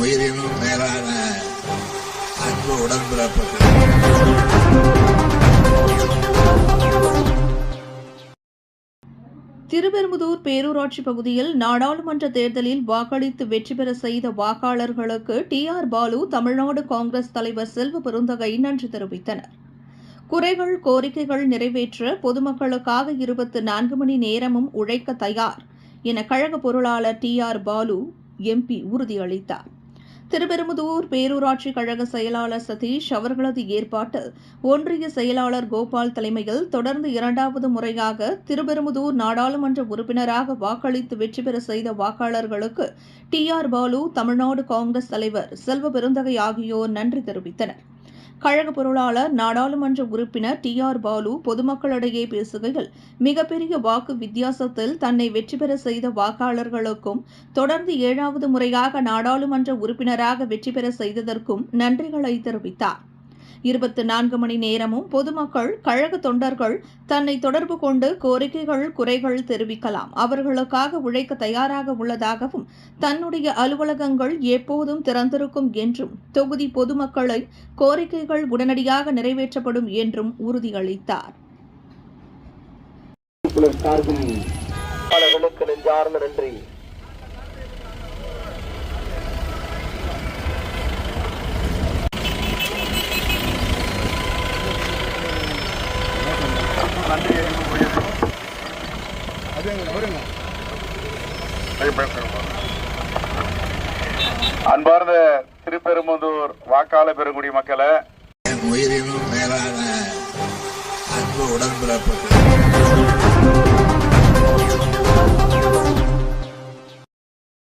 உயிரினும் மேலான அன்பு உடன்பிறப்புகள். திருப்பெரும்புதூர் பேரூராட்சி பகுதியில் நாடாளுமன்ற தேர்தலில் வாக்களித்து வெற்றி பெற செய்த வாக்காளர்களுக்கு டி ஆர் பாலு தமிழ்நாடு காங்கிரஸ் தலைவர் செல்வ பெருந்தகை நன்றி தெரிவித்தனர். குறைகள் கோரிக்கைகள் நிறைவேற்ற பொதுமக்களுக்காக இருபத்து நான்கு மணி நேரமும் உழைக்க தயார் என கழக பொருளாளர் டி ஆர் பாலு எம்பி உறுதியளித்தார். திருப்பெரும்புதூர் பேரூராட்சி கழக செயலாளர் சதீஷ் அவர்களது ஏற்பாட்டில் ஒன்றிய செயலாளர் கோபால் தலைமையில் தொடர்ந்து இரண்டாவது முறையாக திருப்பெரும்புதூர் நாடாளுமன்ற உறுப்பினராக வாக்களித்து வெற்றி பெற செய்த வாக்காளர்களுக்கு டி ஆர் பாலு தமிழ்நாடு காங்கிரஸ் தலைவர் செல்வ பெருந்தகை ஆகியோர் நன்றி தெரிவித்தனர். கழக பொருளாளர் நாடாளுமன்ற உறுப்பினர் டி. ஆர். பாலு பொதுமக்களிடையே பேசுகையில் மிகப்பெரிய வாக்கு வித்தியாசத்தில் தன்னை வெற்றி பெற செய்த வாக்காளர்களுக்கும் தொடர்ந்து ஏழாவது முறையாக நாடாளுமன்ற உறுப்பினராக வெற்றி பெற செய்ததற்கும் நன்றிகளை தெரிவித்தார். இருபத்தி நான்கு மணி நேரமும் பொதுமக்கள் கழக தொண்டர்கள் தன்னை தொடர்பு கொண்டு கோரிக்கைகள் குறைகள் தெரிவிக்கலாம். அவர்களுக்காக உழைக்க தயாராக உள்ளதாகவும் தன்னுடைய அலுவலகங்கள் எப்போதும் திறந்திருக்கும் என்றும் தொகுதி பொதுமக்களை கோரிக்கைகள் உடனடியாக நிறைவேற்றப்படும் என்றும் உறுதியளித்தார். நன்றி. சார்பில் பலர்களுக்கு நெஞ்சார்ந்த நன்றி அன்பார்ந்த திருப்பெரும்புதூர் வாக்காள பெருங்குடி மக்களை. என் உயிரினும் மேலான அன்பு உடன்பிறப்பு